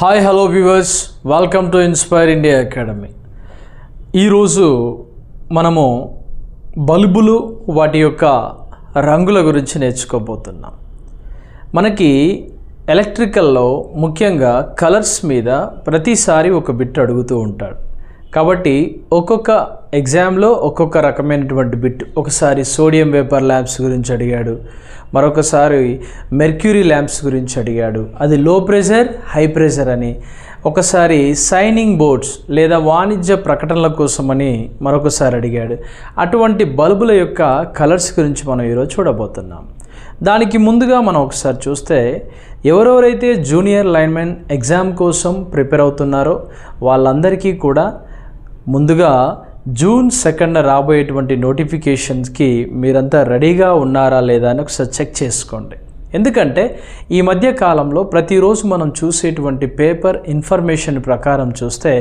Hi hello viewers welcome to inspire India academy ఈరోజు మనము బల్బులు వాటి యొక్క రంగుల గురించి నేర్చుకోబోతున్నాం. మనకి ఎలక్ట్రికల్లో ముఖ్యంగా కలర్స్ మీద ప్రతిసారి ఒక బిట్ అడుగుతూ ఉంటాడు. కాబట్టి ఒక్కొక్క ఎగ్జామ్లో ఒక్కొక్క రకమైనటువంటి బిట్ ఒకసారి సోడియం వేపర్ ల్యాబ్స్ గురించి అడిగాడు మరొకసారి మెర్క్యూరీ ల్యాంప్స్ గురించి అడిగాడు. అది లో ప్రెషర్ హై ప్రెషర్ అని. ఒకసారి సైనింగ్ బోర్డ్స్ లేదా వాణిజ్య ప్రకటనల కోసమని మరొకసారి అడిగాడు. అటువంటి బల్బుల యొక్క కలర్స్ గురించి మనం ఈరోజు చూడబోతున్నాం. దానికి ముందుగా మనం ఒకసారి చూస్తే ఎవరెవరైతే జూనియర్ లైన్మెన్ ఎగ్జామ్ కోసం ప్రిపేర్ అవుతున్నారో వాళ్ళందరికీ కూడా ముందుగా జూన్ సెకండ్ రాబోయేటువంటి నోటిఫికేషన్స్కి మీరంతా రెడీగా ఉన్నారా లేదా అని ఒకసారి చెక్ చేసుకోండి. ఎందుకంటే ఈ మధ్య కాలంలో ప్రతిరోజు మనం చూసేటువంటి పేపర్ ఇన్ఫర్మేషన్ ప్రకారం చూస్తే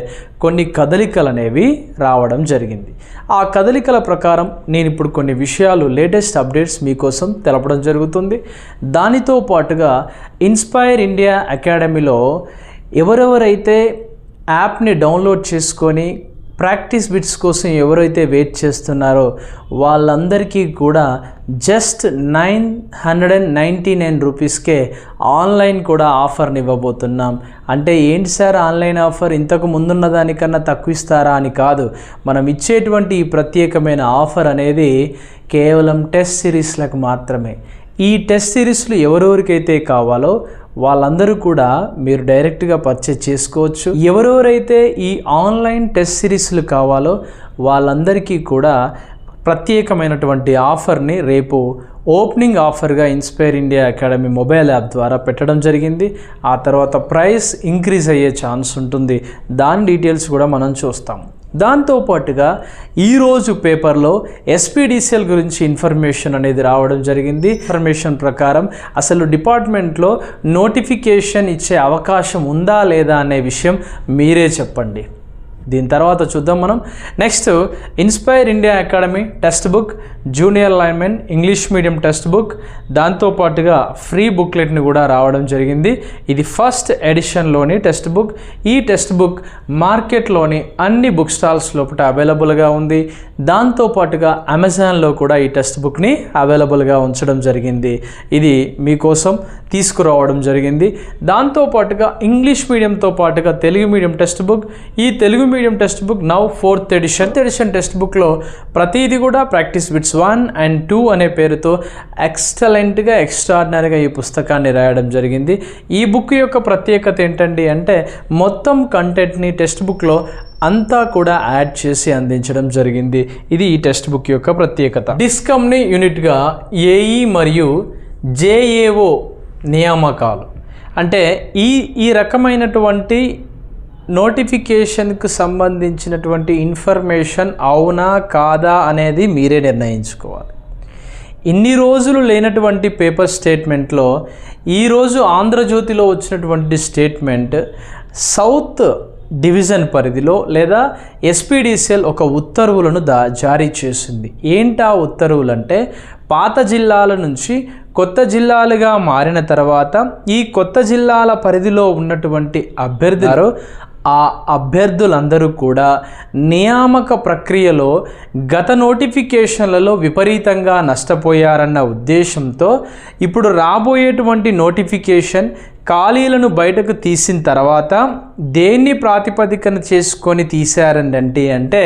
కొన్ని కదలికలు అనేవి రావడం జరిగింది. ఆ కదలికల ప్రకారం నేను ఇప్పుడు కొన్ని విషయాలు లేటెస్ట్ అప్డేట్స్ మీకోసం తెలపడం జరుగుతుంది. దానితో పాటుగా ఇన్స్పైర్ ఇండియా అకాడమీలో ఎవరెవరైతే యాప్ని డౌన్లోడ్ చేసుకొని ప్రాక్టీస్ బిట్స్ కోసం ఎవరైతే వెయిట్ చేస్తున్నారో వాళ్ళందరికీ కూడా just nine hundred and ninety nine రూపీస్కే ఆన్లైన్ కూడా ఆఫర్ని ఇవ్వబోతున్నాం. అంటే ఏంటి సార్ ఆన్లైన్ ఆఫర్? ఇంతకు ముందున్న దానికన్నా తక్కువ ఇస్తారా అని కాదు. మనం ఇచ్చేటువంటి ఈ ప్రత్యేకమైన ఆఫర్ అనేది కేవలం టెస్ట్ సిరీస్లకు మాత్రమే. ఈ టెస్ట్ సిరీస్లు ఎవరెవరికైతే కావాలో వాళ్ళందరూ కూడా మీరు డైరెక్ట్గా పర్చేజ్ చేసుకోవచ్చు. ఎవరెవరైతే ఈ ఆన్లైన్ టెస్ట్ సిరీస్లు కావాలో వాళ్ళందరికీ కూడా ప్రత్యేకమైనటువంటి ఆఫర్ని రేపు opening ఆఫర్గా inspire India academy mobile app ద్వారా పెట్టడం జరిగింది. ఆ తర్వాత ప్రైస్ ఇంక్రీజ్ అయ్యే ఛాన్స్ ఉంటుంది. దాని డీటెయిల్స్ కూడా మనం చూస్తాం. దాంతోపాటుగా ఈరోజు పేపర్లో ఎస్పీడీసీఎల్ గురించి ఇన్ఫర్మేషన్ అనేది రావడం జరిగింది. ఇన్ఫర్మేషన్ ప్రకారం అసలు డిపార్ట్మెంట్లో నోటిఫికేషన్ ఇచ్చే అవకాశం ఉందా లేదా అనే విషయం మీరే చెప్పండి. దీని తర్వాత చూద్దాం మనం. Next inspire India academy text book junior linemen English medium text book దాంతోపాటుగా ఫ్రీ బుక్లెట్ని కూడా రావడం జరిగింది. ఇది ఫస్ట్ ఎడిషన్లోని టెక్స్ట్ బుక్. ఈ టెక్స్ట్ బుక్ మార్కెట్లోని అన్ని బుక్ స్టాల్స్ లోపల అవైలబుల్గా ఉంది. దాంతోపాటుగా అమెజాన్లో కూడా ఈ టెక్స్ట్ బుక్ని అవైలబుల్గా ఉంచడం జరిగింది. ఇది మీకోసం తీసుకురావడం జరిగింది. దాంతోపాటుగా ఇంగ్లీష్ మీడియంతో పాటుగా తెలుగు మీడియం టెక్స్ట్ బుక్. ఈ Telugu medium text book now fourth edition. Edition text బుక్లో ప్రతిదీ కూడా practice bits one and two అనే పేరుతో ఎక్సలెంట్గా ఎక్స్ట్రాడినరీగా ఈ పుస్తకాన్ని రాయడం జరిగింది. ఈ బుక్ యొక్క ప్రత్యేకత ఏంటండి అంటే మొత్తం కంటెంట్ని టెక్స్ట్ బుక్లో అంతా కూడా యాడ్ చేసి అందించడం జరిగింది. ఇది ఈ టెక్స్ట్ బుక్ యొక్క ప్రత్యేకత. డిస్కమ్ని యూనిట్గా ఏఈ మరియు జేఏఓ నియామకాలు. అంటే ఈ ఈ రకమైనటువంటి నోటిఫికేషన్కు సంబంధించినటువంటి ఇన్ఫర్మేషన్ అవునా కాదా అనేది మీరే నిర్ణయించుకోవాలి. ఇన్ని రోజులు లేనటువంటి పేపర్ స్టేట్మెంట్లో ఈరోజు ఆంధ్రజ్యోతిలో వచ్చినటువంటి స్టేట్మెంట్ సౌత్ డివిజన్ పరిధిలో లేదా ఎస్పీడీసీఎల్ ఒక ఉత్తర్వులను దా జారీ చేసింది. ఏంటా ఉత్తర్వులు అంటే పాత జిల్లాల నుంచి కొత్త జిల్లాలుగా మారిన తర్వాత ఈ కొత్త జిల్లాల పరిధిలో ఉన్నటువంటి అభ్యర్థులు ఆ అభ్యర్థులందరూ కూడా నియామక ప్రక్రియలో గత నోటిఫికేషన్లలో విపరీతంగా నష్టపోయారన్న ఉద్దేశంతో ఇప్పుడు రాబోయేటువంటి నోటిఫికేషన్ ఖాళీలను బయటకు తీసిన తర్వాత దేన్ని ప్రాతిపదికన చేసుకొని తీశారంటే అంటే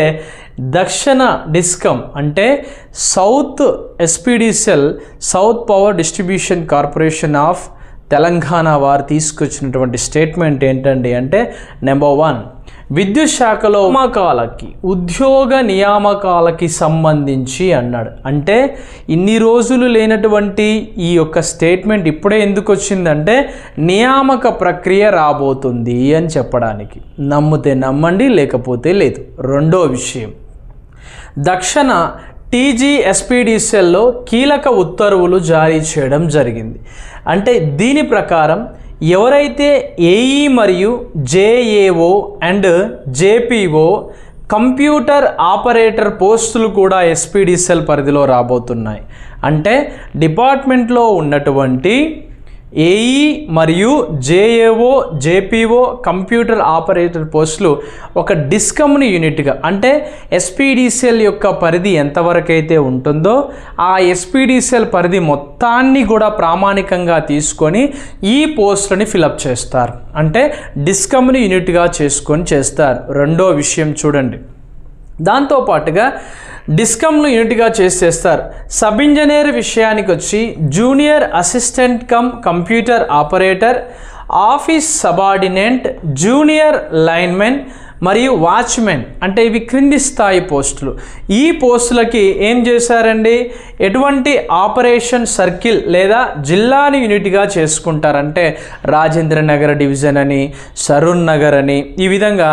దక్షిణ డిస్కమ్ అంటే south SPDCL south power distribution corporation of Telangana వారు తీసుకొచ్చినటువంటి స్టేట్మెంట్ ఏంటండి అంటే నెంబర్ వన్ విద్యుత్ శాఖలో నియామకాలకి ఉద్యోగ నియామకాలకి సంబంధించి అన్నాడు. అంటే ఇన్ని రోజులు లేనటువంటి ఈ యొక్క స్టేట్మెంట్ ఇప్పుడే ఎందుకు వచ్చిందంటే నియామక ప్రక్రియ రాబోతుంది అని చెప్పడానికి. నమ్మితే నమ్మండి లేకపోతే లేదు. రెండో విషయం దక్షిణ టీజీఎస్పీడీసీఎల్లో కీలక ఉత్తర్వులు జారీ చేయడం జరిగింది. అంటే దీని ప్రకారం ఎవరైతే ఏఈ మరియు JAO and JPO computer operator పోస్టులు కూడా ఎస్పీడీసీఎల్ పరిధిలో రాబోతున్నాయి. అంటే డిపార్ట్మెంట్లో ఉన్నటువంటి ఏఈ మరియు జేఏఓ జేపీఓ కంప్యూటర్ ఆపరేటర్ పోస్టులు ఒక డిస్కమ్ని యూనిట్గా అంటే ఎస్పీడీసీఎల్ యొక్క పరిధి ఎంతవరకైతే ఉంటుందో ఆ ఎస్పీడీసీఎల్ పరిధి మొత్తాన్ని కూడా ప్రామాణికంగా తీసుకొని ఈ పోస్టులని ఫిలప్ చేస్తారు. అంటే డిస్కమ్ని యూనిట్గా చేసుకొని చేస్తారు. రెండో విషయం చూడండి. దాంతోపాటుగా డిస్కమ్ను యూనిట్గా చేసేస్తారు సబ్ ఇంజనీర్ విషయానికి వచ్చి junior assistant cum computer operator office subordinate junior linemen మరియు వాచ్మెన్ అంటే ఇవి క్రింది స్థాయి పోస్టులు. ఈ పోస్టులకి ఏం చేశారండి? ఎటువంటి ఆపరేషన్ సర్కిల్ లేదా జిల్లాని యూనిట్గా చేసుకుంటారంటే రాజేంద్ర నగర్ డివిజన్ అని సరూన్ నగర్ అని ఈ విధంగా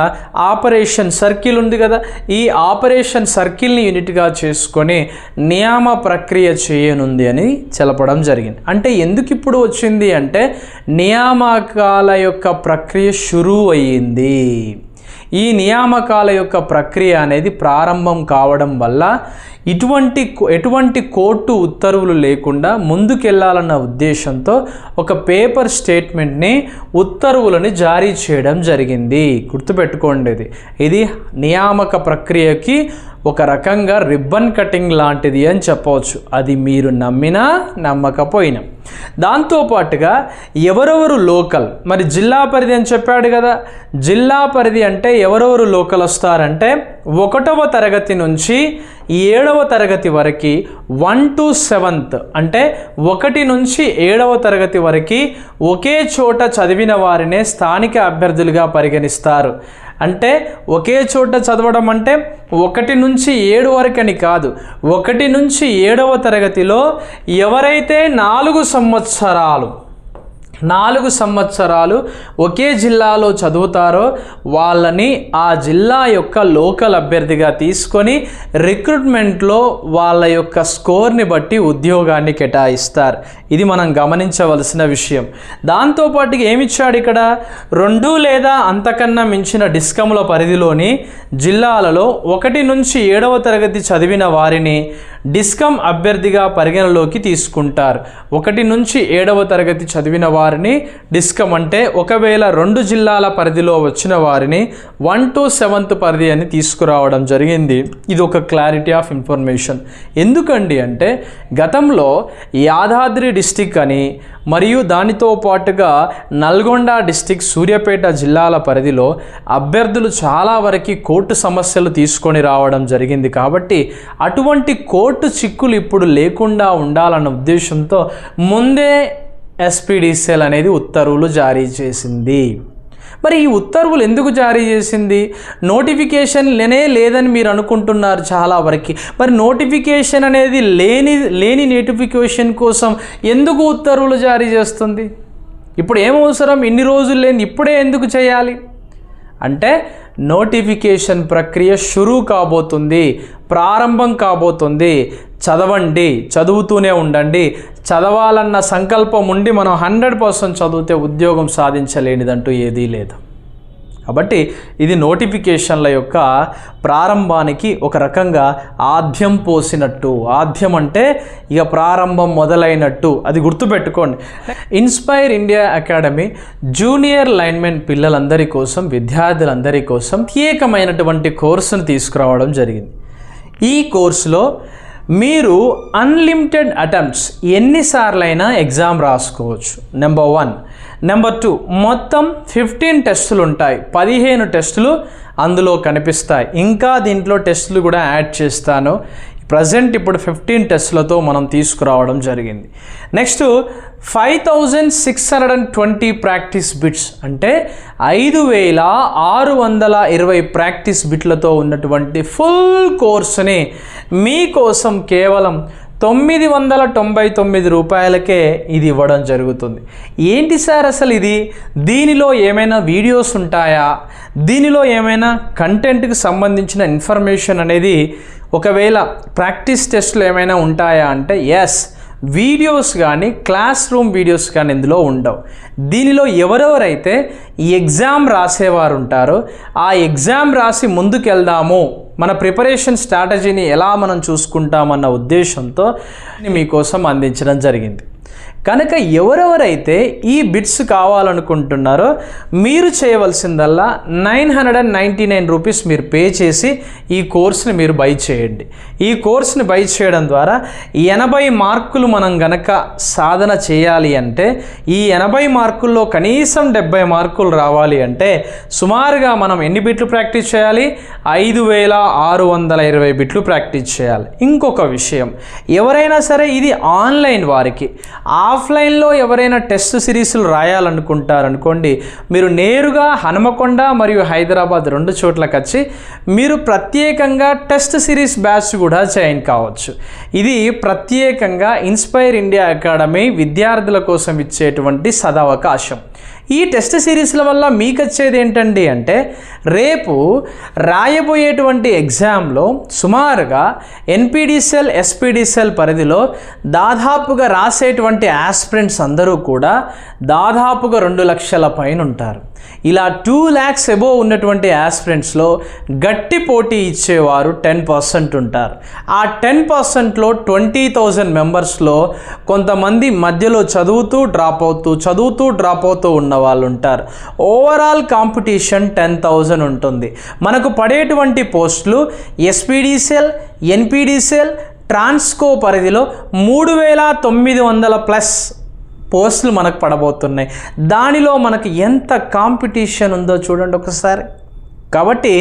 ఆపరేషన్ సర్కిల్ ఉంది కదా. ఈ ఆపరేషన్ సర్కిల్ని యూనిట్గా చేసుకొని నియామ ప్రక్రియ చేయనుంది అని తెలపడం జరిగింది. అంటే ఎందుకు ఇప్పుడు వచ్చింది అంటే నియామకాల యొక్క ప్రక్రియ షురూ అయ్యింది. ఈ నియామకాల యొక్క ప్రక్రియ అనేది ప్రారంభం కావడం వల్ల ఇటువంటి ఎటువంటి కోర్టు ఉత్తర్వులు లేకుండా ముందుకెళ్ళాలన్న ఉద్దేశంతో ఒక పేపర్ స్టేట్మెంట్ని ఉత్తర్వులని జారీ చేయడం జరిగింది. గుర్తుపెట్టుకోండి ఇది. ఇది నియామక ప్రక్రియకి ఒక రకంగా రిబ్బన్ కటింగ్ లాంటిది అని చెప్పవచ్చు. అది మీరు నమ్మినా నమ్మకపోయినా. దాంతోపాటుగా ఎవరెవరు లోకల్? మరి జిల్లా పరిధి అని చెప్పాడు కదా. జిల్లా పరిధి అంటే ఎవరెవరు లోకల్ వస్తారంటే ఒకటవ తరగతి నుంచి ఏడవ తరగతి వరకు వన్ టు సెవెంత్ అంటే ఒకటి నుంచి ఏడవ తరగతి వరకు ఒకే చోట చదివిన వారినే స్థానిక అభ్యర్థులుగా పరిగణిస్తారు. అంటే ఒకే చోట చదవడం అంటే ఒకటి నుంచి ఏడు వరకని కాదు. ఒకటి నుంచి ఏడవ తరగతిలో ఎవరైతే నాలుగు సంవత్సరాలు నాలుగు సంవత్సరాలు ఒకే జిల్లాలో చదువుతారో వాళ్ళని ఆ జిల్లా యొక్క లోకల్ అభ్యర్థిగా తీసుకొని రిక్రూట్మెంట్లో వాళ్ళ యొక్క స్కోర్ని బట్టి ఉద్యోగాన్ని కేటాయిస్తారు. ఇది మనం గమనించవలసిన విషయం. దాంతోపాటు ఏమిచ్చాడు ఇక్కడ? రెండు లేదా అంతకన్నా మించిన డిస్కముల పరిధిలోని జిల్లాలలో ఒకటి నుంచి ఏడవ తరగతి చదివిన వారిని డిస్కమ్ అభ్యర్థిగా పరిగణలోకి తీసుకుంటారు. ఒకటి నుంచి ఏడవ తరగతి చదివిన వారిని డిస్కమ్ అంటే ఒకవేళ రెండు జిల్లాల పరిధిలో వచ్చిన వారిని వన్ టు సెవెంత్ పరిధి అని తీసుకురావడం జరిగింది. ఇది ఒక క్లారిటీ ఆఫ్ ఇన్ఫర్మేషన్ ఎందుకండి అంటే గతంలో యాదాద్రి డిస్టిక్ అని మరియు దానితో పాటుగా నల్గొండ డిస్టిక్ సూర్యాపేట జిల్లాల పరిధిలో అభ్యర్థులు చాలా వరకు కోర్టు సమస్యలు తీసుకొని రావడం జరిగింది కాబట్టి అటువంటి కోర్టు చిక్కులు ఇప్పుడు లేకుండా ఉండాలన్న ఉద్దేశంతో ముందే ఎస్పీడీసీఎల్ అనేది ఉత్తర్వులు జారీ చేసింది. మరి ఈ ఉత్తర్వులు ఎందుకు జారీ చేసింది? నోటిఫికేషన్ లేనే లేదని మీరు అనుకుంటున్నారు చాలా వరకు. మరి నోటిఫికేషన్ అనేది లేని లేని నోటిఫికేషన్ కోసం ఎందుకు ఉత్తర్వులు జారీ చేస్తుంది? ఇప్పుడు ఏం అవసరం? ఇన్ని రోజులు లేని ఇప్పుడే ఎందుకు చేయాలి? అంటే నోటిఫికేషన్ ప్రక్రియ షురూ కాబోతుంది ప్రారంభం కాబోతుంది. చదవండి చదువుతూనే ఉండండి. చదవాలన్న సంకల్పం ఉండి మనం హండ్రెడ్ పర్సెంట్ చదివితే ఉద్యోగం సాధించలేనిదంటూ ఏదీ లేదు. కాబట్టి ఇది నోటిఫికేషన్ల యొక్క ప్రారంభానికి ఒక రకంగా ఆద్యం పోసినట్టు. ఆద్యం అంటే ఇక ప్రారంభం మొదలైనట్టు. అది గుర్తుపెట్టుకోండి. Inspire India academy junior linemen పిల్లలందరి కోసం విద్యార్థులందరి కోసం ప్రత్యేకమైనటువంటి కోర్సును తీసుకురావడం జరిగింది. ఈ కోర్సులో మీరు అన్లిమిటెడ్ అటెంప్ట్స్ ఎన్నిసార్లైనా ఎగ్జామ్ రాసుకోవచ్చు. నెంబర్ వన్ నెంబర్ టూ మొత్తం ఫిఫ్టీన్ టెస్టులు ఉంటాయి. పదిహేను టెస్టులు అందులో కనిపిస్తాయి. ఇంకా దీంట్లో టెస్టులు కూడా యాడ్ చేస్తాను. ప్రజెంట్ ఇప్పుడు ఫిఫ్టీన్ టెస్టులతో మనం తీసుకురావడం జరిగింది. Next five thousand six hundred and twenty practice bits అంటే ఐదు వేల ఆరు వందల ఇరవై ప్రాక్టీస్ బిట్లతో ఉన్నటువంటి ఫుల్ కోర్సుని మీకోసం కేవలం తొమ్మిది వందల తొంభై తొమ్మిది రూపాయలకే ఇది ఇవ్వడం జరుగుతుంది. ఏంటి సార్ అసలు ఇది? దీనిలో ఏమైనా వీడియోస్ ఉంటాయా? దీనిలో ఏమైనా కంటెంట్కి సంబంధించిన ఇన్ఫర్మేషన్ అనేది ఒకవేళ ప్రాక్టీస్ టెస్ట్లు ఏమైనా ఉంటాయా అంటే ఎస్ వీడియోస్ కానీ క్లాస్ రూమ్ వీడియోస్ కానీ ఇందులో ఉండవు. దీనిలో ఎవరెవరైతే ఎగ్జామ్ రాసేవారు ఉంటారో ఆ ఎగ్జామ్ రాసి ముందుకెళ్దాము మన ప్రిపరేషన్ స్ట్రాటజీని ఎలా మనం చూసుకుంటామన్న ఉద్దేశంతో మీకోసం అందించడం జరిగింది. కనుక ఎవరెవరైతే ఈ బిట్స్ కావాలనుకుంటున్నారో మీరు చేయవలసిందల్లా nine hundred and ninety nine rupees మీరు పే చేసి ఈ కోర్స్ని మీరు బై చేయండి. ఈ కోర్స్ని బై చేయడం ద్వారా ఎనభై మార్కులు మనం గనక సాధన చేయాలి అంటే ఈ ఎనభై మార్కుల్లో కనీసం డెబ్బై మార్కులు రావాలి అంటే సుమారుగా మనం ఎన్ని బిట్లు ప్రాక్టీస్ చేయాలి? ఐదు వేల ఆరు వందల ఇరవై బిట్లు ప్రాక్టీస్ చేయాలి. ఇంకొక విషయం ఎవరైనా సరే ఇది ఆన్లైన్ వారికి ఆఫ్లైన్లో ఎవరైనా టెస్ట్ సిరీస్లు రాయాలనుకుంటారనుకోండి మీరు నేరుగా హనుమకొండ మరియు హైదరాబాద్ రెండు చోట్లకు వచ్చి మీరు ప్రత్యేకంగా టెస్ట్ సిరీస్ బ్యాచ్ కూడా జాయిన్ కావచ్చు. ఇది ప్రత్యేకంగా ఇన్స్పైర్ ఇండియా అకాడమీ విద్యార్థుల కోసం ఇచ్చేటువంటి సదవకాశం. ఈ టెస్ట్ సిరీస్ల వల్ల మీకు వచ్చేది ఏంటండి అంటే రేపు రాయబోయేటువంటి ఎగ్జామ్లో సుమారుగా ఎన్పిడిసిఎల్ ఎస్పిడిసిఎల్ పరిధిలో దాదాపుగా రాసేటువంటి ఆస్పిరెంట్స్ అందరూ కూడా దాదాపుగా రెండు లక్షల పైన ఉంటారు ఇలా టూ ల్యాక్స్ ఎబో ఉన్నటువంటి ఆస్పిరెంట్స్లో గట్టి పోటీ ఇచ్చేవారు టెన్ పర్సెంట్ ఉంటారు. ఆ టెన్ పర్సెంట్లో ట్వంటీ థౌజండ్ మెంబర్స్లో కొంతమంది మధ్యలో చదువుతూ డ్రాప్ అవుతూ చదువుతూ డ్రాప్ అవుతూ ఉన్న వాళ్ళు ఉంటారు ఓవరాల్ కాంపిటీషన్ టెన్ థౌజండ్ ఉంటుంది. మనకు పడేటువంటి పోస్టులు ఎస్పీడీసీఎల్ ఎన్పీడీసీఎల్ ట్రాన్స్కో పరిధిలో మూడు వేల తొమ్మిది వందల ప్లస్ పోస్టులు మనకు పడబోతున్నాయి. దానిలో మనకు ఎంత కాంపిటీషన్ ఉందో చూడండి ఒకసారి. కాబట్టి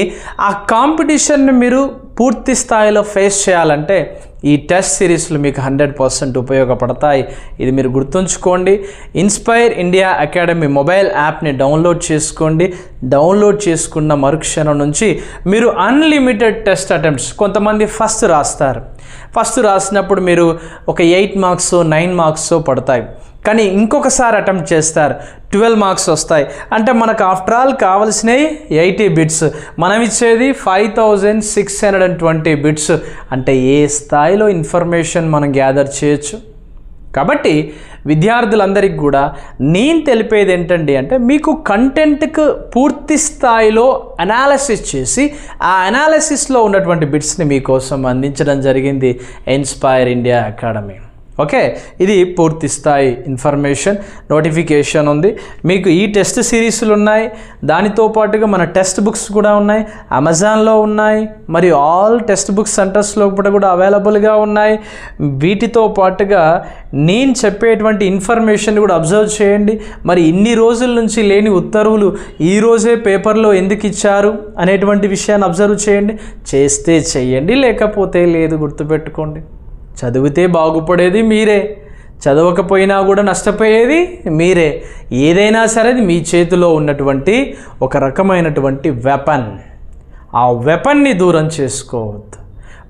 ఆ కాంపిటీషన్ని మీరు పూర్తి స్థాయిలో ఫేస్ చేయాలంటే ఈ టెస్ట్ సిరీస్లు మీకు హండ్రెడ్ పర్సెంట్ ఉపయోగపడతాయి. ఇది మీరు గుర్తుంచుకోండి. ఇన్స్పైర్ ఇండియా అకాడమీ మొబైల్ యాప్ని డౌన్లోడ్ చేసుకోండి. డౌన్లోడ్ చేసుకున్న మరుక్షణం నుంచి మీరు అన్లిమిటెడ్ టెస్ట్ అటెంప్ట్స్ కొంతమంది ఫస్ట్ రాస్తారు. ఫస్ట్ రాసినప్పుడు మీరు ఒక ఎయిట్ మార్క్స్ నైన్ మార్క్స్ పడతాయి. కానీ ఇంకొకసారి అటెంప్ట్ చేస్తారు. ట్వెల్వ్ మార్క్స్ వస్తాయి. అంటే మనకు ఆఫ్టర్ ఆల్ కావాల్సినవి ఎయిటీ బిట్స్ మనం ఇచ్చేది five thousand six hundred and twenty bits అంటే ఏ స్థాయిలో ఇన్ఫర్మేషన్ మనం గ్యాదర్ చేయొచ్చు? కాబట్టి విద్యార్థులందరికీ కూడా నేను తెలిపేది ఏంటండి అంటే మీకు కంటెంట్కు పూర్తి స్థాయిలో అనాలసిస్ చేసి ఆ అనాలసిస్లో ఉన్నటువంటి బిట్స్ని మీకోసం అందించడం జరిగింది ఇన్స్పైర్ ఇండియా అకాడమీ ఓకే? ఇది పూర్తి స్థాయి ఇన్ఫర్మేషన్ నోటిఫికేషన్ ఉంది. మీకు ఈ టెస్ట్ సిరీస్లు ఉన్నాయి. దానితో పాటుగా మన టెక్స్ట్ బుక్స్ కూడా ఉన్నాయి. అమెజాన్లో ఉన్నాయి. మరియు ఆల్ టెక్స్ట్ బుక్ సెంటర్స్లో కూడా కూడా అవైలబుల్గా ఉన్నాయి. వీటితో పాటుగా నేను చెప్పేటువంటి ఇన్ఫర్మేషన్ కూడా అబ్జర్వ్ చేయండి. మరి ఇన్ని రోజుల నుంచి లేని ఉత్తర్వులు ఈ రోజే పేపర్లో ఎందుకు ఇచ్చారు అనేటువంటి విషయాన్ని అబ్జర్వ్ చేయండి. చేస్తే చేయండి లేకపోతే లేదు గుర్తుపెట్టుకోండి. చదివితే బాగుపడేది మీరే. చదవకపోయినా కూడా నష్టపోయేది మీరే. ఏదైనా సరే మీ చేతిలో ఉన్నటువంటి ఒక రకమైనటువంటి వెపన్ ఆ వెపన్ని దూరం చేసుకోవద్దు.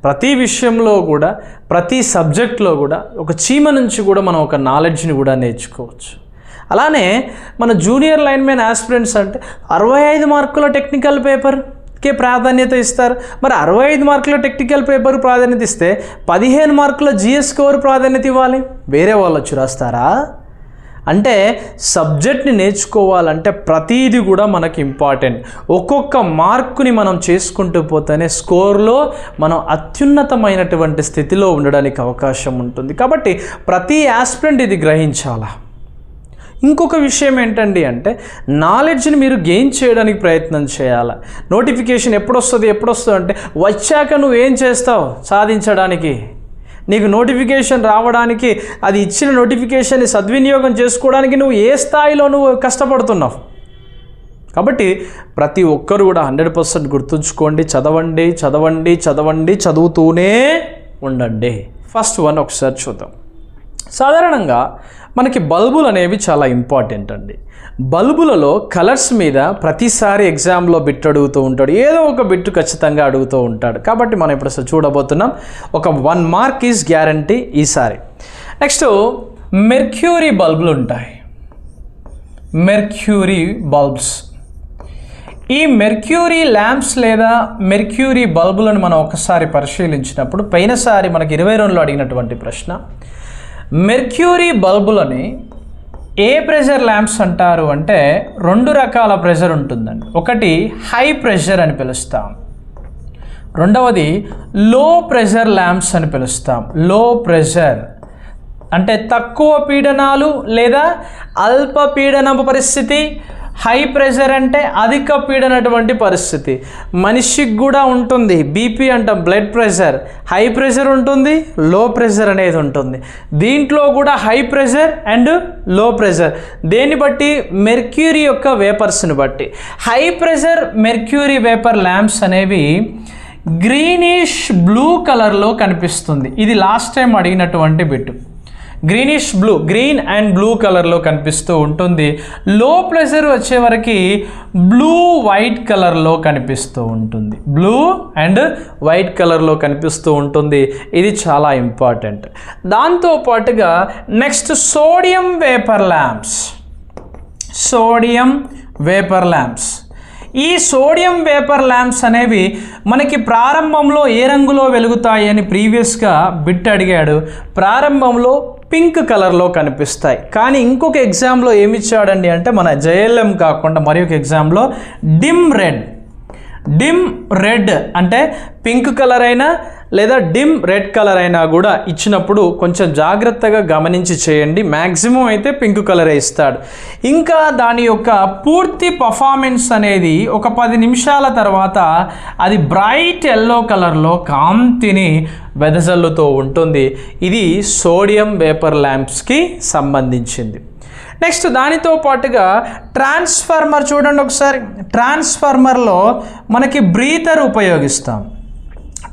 ప్రతి విషయంలో కూడా ప్రతి సబ్జెక్ట్లో కూడా ఒక చీమ నుంచి కూడా మనం ఒక నాలెడ్జ్ని కూడా నేర్చుకోవచ్చు. అలానే మన జూనియర్ లైన్మెన్ ఆస్పిరెంట్స్ అంటే అరవై ఐదు మార్కుల టెక్నికల్ పేపర్ కే ప్రాధాన్యత ఇస్తారు. మరి అరవై ఐదు మార్కుల టెక్నికల్ పేపర్ ప్రాధాన్యత ఇస్తే పదిహేను మార్కుల జిఎస్ స్కోర్ ప్రాధాన్యత ఇవ్వాలి. వేరే వాళ్ళు వచ్చి రాస్తారా? అంటే సబ్జెక్ట్ని నేర్చుకోవాలంటే ప్రతీది కూడా మనకి ఇంపార్టెంట్. ఒక్కొక్క మార్కుని మనం చేసుకుంటూ పోతేనే స్కోర్లో మనం అత్యున్నతమైనటువంటి స్థితిలో ఉండడానికి అవకాశం ఉంటుంది. కాబట్టి ప్రతి ఆస్పిరెంట్ ఇది గ్రహించాలా? ఇంకొక విషయం ఏంటండి అంటే నాలెడ్జ్ని మీరు గెయిన్ చేయడానికి ప్రయత్నం చేయాలి? నోటిఫికేషన్ ఎప్పుడు వస్తుంది ఎప్పుడు వస్తుంది అంటే వచ్చాక నువ్వు ఏం చేస్తావు సాధించడానికి? నీకు నోటిఫికేషన్ రావడానికి అది ఇచ్చిన నోటిఫికేషన్ని సద్వినియోగం చేసుకోవడానికి నువ్వు ఏ స్థాయిలో నువ్వు కష్టపడుతున్నావు? కాబట్టి ప్రతి ఒక్కరు కూడా హండ్రెడ్ పర్సెంట్ గుర్తుంచుకోండి చదవండి చదవండి చదవండి చదువుతూనే ఉండండి. ఫస్ట్ వన్ ఒకసారి చూద్దాం. సాధారణంగా మనకి బల్బులు అనేవి చాలా ఇంపార్టెంట్ అండి. బల్బులలో కలర్స్ మీద ప్రతిసారి ఎగ్జామ్లో బిట్ అడుగుతూ ఉంటాడు. ఏదో ఒక బిట్ ఖచ్చితంగా అడుగుతూ ఉంటాడు. కాబట్టి మనం ఇప్పుడు అసలు చూడబోతున్నాం. ఒక వన్ మార్క్ ఈజ్ గ్యారంటీ ఈసారి. నెక్స్ట్ మెర్క్యూరీ బల్బులు ఉంటాయి. Mercury bulbs. ఈ మెర్క్యూరీ ల్యాంప్స్ లేదా మెర్క్యూరీ బల్బులను మనం ఒకసారి పరిశీలించినప్పుడు పైనసారి మనకి ఇరవై రెండులో అడిగినటువంటి ప్రశ్న మెర్క్యూరీ బల్బులని ఏ ప్రెషర్ ల్యాంప్స్ అంటారు అంటే రెండు రకాల ప్రెషర్ ఉంటుందండి. ఒకటి హై ప్రెషర్ అని పిలుస్తాం. రెండవది లో ప్రెషర్ ల్యాంప్స్ అని పిలుస్తాం. లో ప్రెషర్ అంటే తక్కువ పీడనాలు లేదా అల్ప పీడనపు పరిస్థితి హై ప్రెషర్ అంటే అధిక పీడనటువంటి పరిస్థితి. మనిషికి కూడా ఉంటుంది. బీపీ అంటాం బ్లడ్ ప్రెషర్. హై ప్రెషర్ ఉంటుంది లో ప్రెషర్ అనేది ఉంటుంది. దీంట్లో కూడా హై ప్రెషర్ అండ్లో ప్రెషర్. దేన్ని బట్టి? మెర్క్యూరీ యొక్క వేపర్స్ని బట్టి. High pressure mercury vapour lamps అనేవి గ్రీనిష్ బ్లూ కలర్లో కనిపిస్తుంది. ఇది లాస్ట్ టైం అడిగినటువంటి bit. Greenish blue green and blue కలర్లో కనిపిస్తూ ఉంటుంది. లో ప్రెషర్ వచ్చేవరకు బ్లూ వైట్ కలర్లో కనిపిస్తూ ఉంటుంది. బ్లూ అండ్ వైట్ కలర్లో కనిపిస్తూ ఉంటుంది. ఇది చాలా ఇంపార్టెంట్. దాంతో పాటుగా next sodium vapour lamps. Sodium vapour lamps. ఈ సోడియం వేపర్ ల్యాంప్స్ అనేవి మనకి ప్రారంభంలో ఏ రంగులో వెలుగుతాయి అని ప్రీవియస్గా బిట్ అడిగాడు. ప్రారంభంలో పింక్ కలర్లో కనిపిస్తాయి. కానీ ఇంకొక ఎగ్జామ్లో ఏమి ఇచ్చాడండి అంటే మన జేఎల్ఎం కాకుండా మరి ఒక ఎగ్జామ్లో డిమ్ రెడ్. డిమ్ రెడ్ అంటే పింక్ కలర్ అయినా లేదా డిమ్ రెడ్ కలర్ అయినా కూడా ఇచ్చినప్పుడు కొంచెం జాగ్రత్తగా గమనించి చేయండి. మ్యాక్సిమం అయితే పింక్ కలరే ఇస్తాడు. ఇంకా దాని యొక్క పూర్తి పర్ఫార్మెన్స్ అనేది ఒక పది నిమిషాల తర్వాత అది బ్రైట్ ఎల్లో కలర్లో కాంతిని వెదజల్లుతూ ఉంటుంది. ఇది సోడియం వేపర్ ల్యాంప్స్కి సంబంధించింది. నెక్స్ట్ దానితో పాటుగా ట్రాన్స్ఫార్మర్ చూడండి ఒకసారి. ట్రాన్స్ఫార్మర్లో మనకి బ్రీతర్ ఉపయోగిస్తాం.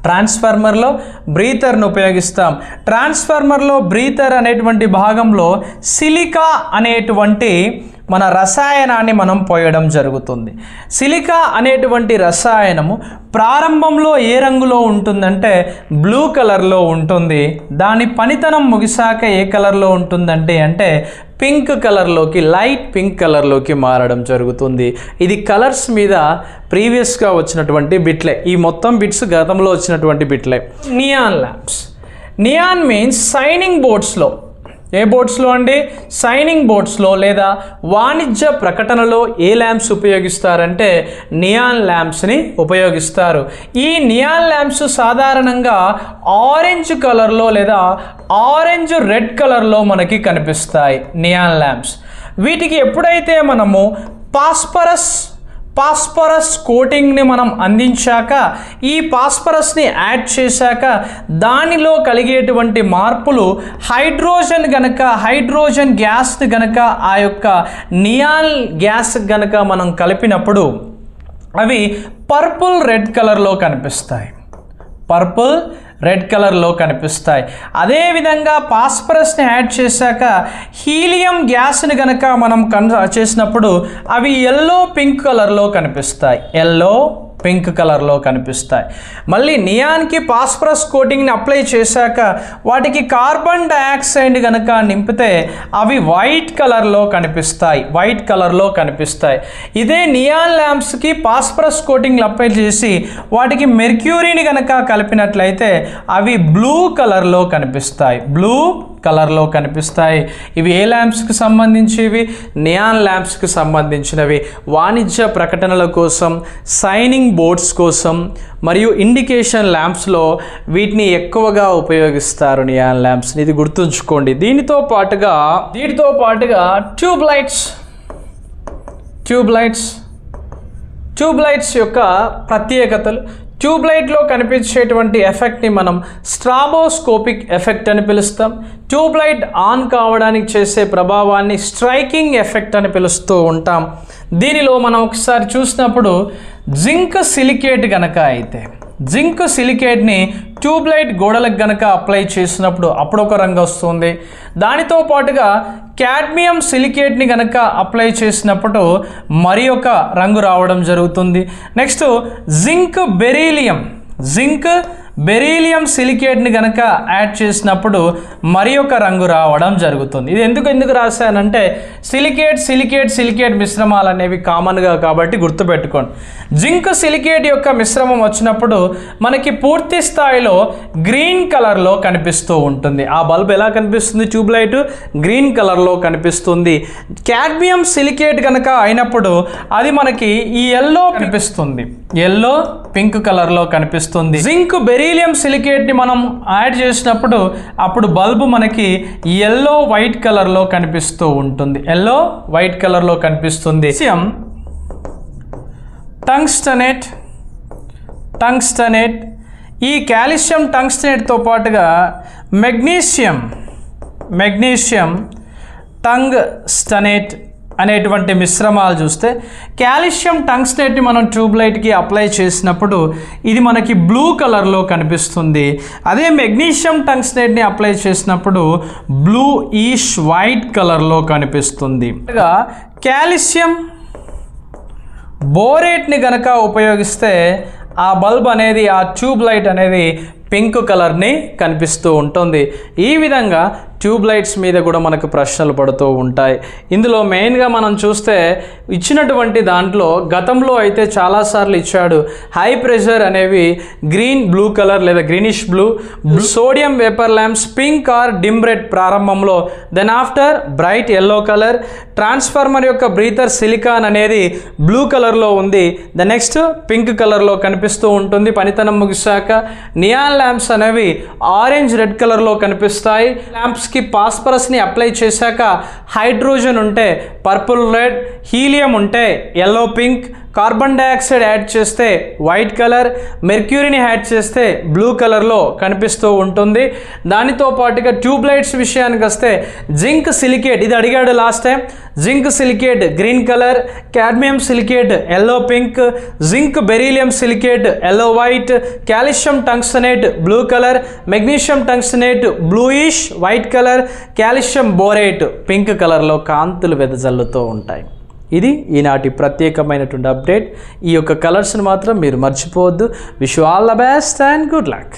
ట్రాన్స్ఫార్మర్లో బ్రీతర్ను ఉపయోగిస్తాం. ట్రాన్స్ఫార్మర్లో బ్రీతర్ అనేటువంటి భాగంలో సిలికా అనేటువంటి మన రసాయనాన్ని మనం పోయడం జరుగుతుంది. సిలికా అనేటువంటి రసాయనము ప్రారంభంలో ఏ రంగులో ఉంటుందంటే బ్లూ కలర్లో ఉంటుంది. దాని పనితనం ముగిసాక ఏ కలర్లో ఉంటుందంటే అంటే పింక్ కలర్లోకి లైట్ పింక్ కలర్లోకి మారడం జరుగుతుంది. ఇది కలర్స్ మీద ప్రీవియస్గా వచ్చినటువంటి బిట్లే. ఈ మొత్తం బిట్స్ గతంలో వచ్చినటువంటి బిట్లే. Neon lamps neon means signing బోర్డ్స్లో ఏ బోర్డ్స్లో అండి? సైనింగ్ బోర్డ్స్లో లేదా వాణిజ్య ప్రకటనలో ఏ ల్యాంప్స్ ఉపయోగిస్తారంటే నియాన్ ల్యాంప్స్ని ఉపయోగిస్తారు. ఈ నియాన్ ల్యాంప్స్ సాధారణంగా ఆరెంజ్ కలర్లో లేదా ఆరెంజ్ రెడ్ కలర్లో మనకి కనిపిస్తాయి నియాన్ ల్యాంప్స్. వీటికి ఎప్పుడైతే మనము పాస్పరస్ పాస్పరస్ కోటింగ్ని మనం అందించాక ఈ పాస్పరస్ని యాడ్ చేశాక దానిలో కలిగేటువంటి మార్పులు హైడ్రోజన్ గనక హైడ్రోజన్ గ్యాస్ని గనక ఆ యొక్క నియాన్ గ్యాస్ గనక మనం కలిపినప్పుడు అవి పర్పుల్ రెడ్ కలర్లో కనిపిస్తాయి. పర్పుల్ రెడ్ కలర్లో కనిపిస్తాయి. అదేవిధంగా పాస్పరస్ని యాడ్ చేశాక హీలియం గ్యాస్ని గనక మనం కన్ చేసినప్పుడు అవి ఎల్లో పింక్ కలర్లో కనిపిస్తాయి. ఎల్లో పింక్ కలర్లో కనిపిస్తాయి. మళ్ళీ నియాన్కి పాస్పరస్ కోటింగ్ని అప్లై చేశాక వాటికి కార్బన్ డయాక్సైడ్ కనుక నింపితే అవి వైట్ కలర్లో కనిపిస్తాయి. వైట్ కలర్లో కనిపిస్తాయి. ఇదే నియాన్ ల్యాంప్స్కి పాస్పరస్ కోటింగ్లు అప్లై చేసి వాటికి మెర్క్యూరీని కనుక కలిపినట్లయితే అవి బ్లూ కలర్లో కనిపిస్తాయి. బ్లూ కలర్లో కనిపిస్తాయి. ఇవి ఏ ల్యాంప్స్కి సంబంధించివి? నియాన్ ల్యాంప్స్కి సంబంధించినవి. వాణిజ్య ప్రకటనల కోసం సైనింగ్ బోర్డ్స్ కోసం మరియు ఇండికేషన్ ల్యాంప్స్లో వీటిని ఎక్కువగా ఉపయోగిస్తారు నియాన్ ల్యాంప్స్ని ఇది గుర్తుంచుకోండి. దీనితో పాటుగా దీనితో పాటుగా tube lights tube lights tube lights యొక్క ప్రత్యేకతలు ట్యూబ్ లైట్లో కనిపించేటువంటి ఎఫెక్ట్ని మనం స్ట్రాబోస్కోపిక్ ఎఫెక్ట్ అని పిలుస్తాం. ట్యూబ్లైట్ ఆన్ కావడానికి చేసే ప్రభావాన్ని స్ట్రైకింగ్ ఎఫెక్ట్ అని పిలుస్తూ ఉంటాం. దీనిలో మనం ఒకసారి చూసినప్పుడు జింక్ సిలికేట్ గనక అయితే జింక్ సిలికేట్ని ట్యూబ్లైట్ గోడలకు గనక అప్లై చేసినప్పుడు అప్పుడు ఒక రంగు వస్తుంది. దానితో పాటుగా క్యాడ్మియం సిలికేట్ని గనక అప్లై చేసినప్పుడు మరి ఒక రంగు రావడం జరుగుతుంది. Next zinc beryllium. Zinc beryllium సిలికేట్ని కనుక యాడ్ చేసినప్పుడు మరి ఒక రంగు రావడం జరుగుతుంది. ఇది ఎందుకు ఎందుకు రాశానంటే సిలికేట్ సిలికేట్ సిలికేట్ మిశ్రమాలు అనేవి కామన్గా కాబట్టి గుర్తుపెట్టుకోండి. జింక్ సిలికేట్ యొక్క మిశ్రమం వచ్చినప్పుడు మనకి పూర్తి స్థాయిలో గ్రీన్ కలర్లో కనిపిస్తూ ఉంటుంది. ఆ బల్బ్ ఎలా కనిపిస్తుంది ట్యూబ్ లైట్? గ్రీన్ కలర్లో కనిపిస్తుంది. క్యాడ్మియం సిలికేట్ కనుక అయినప్పుడు అది మనకి ఈ ఎల్లో కనిపిస్తుంది. ఎల్లో పింక్ కలర్లో కనిపిస్తుంది. జింక్ బెరీ బెరీలియం సిలికేట్ని మనం యాడ్ చేసినప్పుడు అప్పుడు బల్బు మనకి ఎల్లో వైట్ కలర్లో కనిపిస్తూ ఉంటుంది. ఎల్లో వైట్ కలర్లో కనిపిస్తుంది. టంగ్స్టనేట్ టంగ్స్టనేట్ ఈ కాల్షియం టంగ్స్టనేట్తో పాటుగా మెగ్నీషియం మెగ్నీషియం టంగ్ స్టనేట్ అనేటువంటి మిశ్రమాలు చూస్తే కాల్షియం టంగ్స్టేట్ని మనం ట్యూబ్లైట్కి అప్లై చేసినప్పుడు ఇది మనకి బ్లూ కలర్లో కనిపిస్తుంది. అదే మెగ్నీషియం టంగ్స్టేట్ని అప్లై చేసినప్పుడు బ్లూ ఈష్ వైట్ కలర్లో కనిపిస్తుంది. కాల్షియం బోరేట్ని గనక ఉపయోగిస్తే ఆ బల్బ్ అనేది ఆ ట్యూబ్ లైట్ అనేది పింక్ కలర్ని కనిపిస్తూ ఉంటుంది. ఈ విధంగా ట్యూబ్ లైట్స్ మీద కూడా మనకు ప్రశ్నలు పడుతూ ఉంటాయి. ఇందులో మెయిన్గా మనం చూస్తే ఇచ్చినటువంటి దాంట్లో గతంలో అయితే చాలాసార్లు ఇచ్చాడు. హై ప్రెషర్ అనేవి గ్రీన్ బ్లూ కలర్ లేదా greenish blue sodium vapour lamps pink or dim red ప్రారంభంలో. Then after bright yellow colour transformer యొక్క బ్రీతర్ సిలికాన్ అనేది బ్లూ కలర్లో ఉంది. ద నెక్స్ట్ పింక్ కలర్లో కనిపిస్తూ ఉంటుంది. పనితనం ముగిశాక నియాన్ ల్యాంప్స్ అనేవి ఆరెంజ్ రెడ్ కలర్లో కనిపిస్తాయి. ల్యాంప్స్ ల్యాంప్స్కి పాస్పరస్ని అప్లై చేశాక హైడ్రోజన్ ఉంటే పర్పుల్ రెడ్ హీలియం ఉంటే yellow pink carbon dioxide add చేస్తే వైట్ కలర్ మెర్క్యూరీని యాడ్ చేస్తే బ్లూ కలర్లో కనిపిస్తూ ఉంటుంది. దానితో పాటుగా ట్యూబ్ లైట్స్ విషయానికి వస్తే జింక్ సిలికేట్ ఇది అడిగాడు last time zinc silicate green colour cadmium silicate yellow pink zinc beryllium silicate yellow white calcium tungstate blue colour magnesium tungstate blueish white colour calcium borate pink కలర్లో కాంతులు వెదజల్లుతూ ఉంటాయి. ఇది ఈనాటి ప్రత్యేకమైనటువంటి అప్డేట్. ఈ యొక్క కలర్స్ని మాత్రం మీరు మర్చిపోవద్దు. Wish all the best and good luck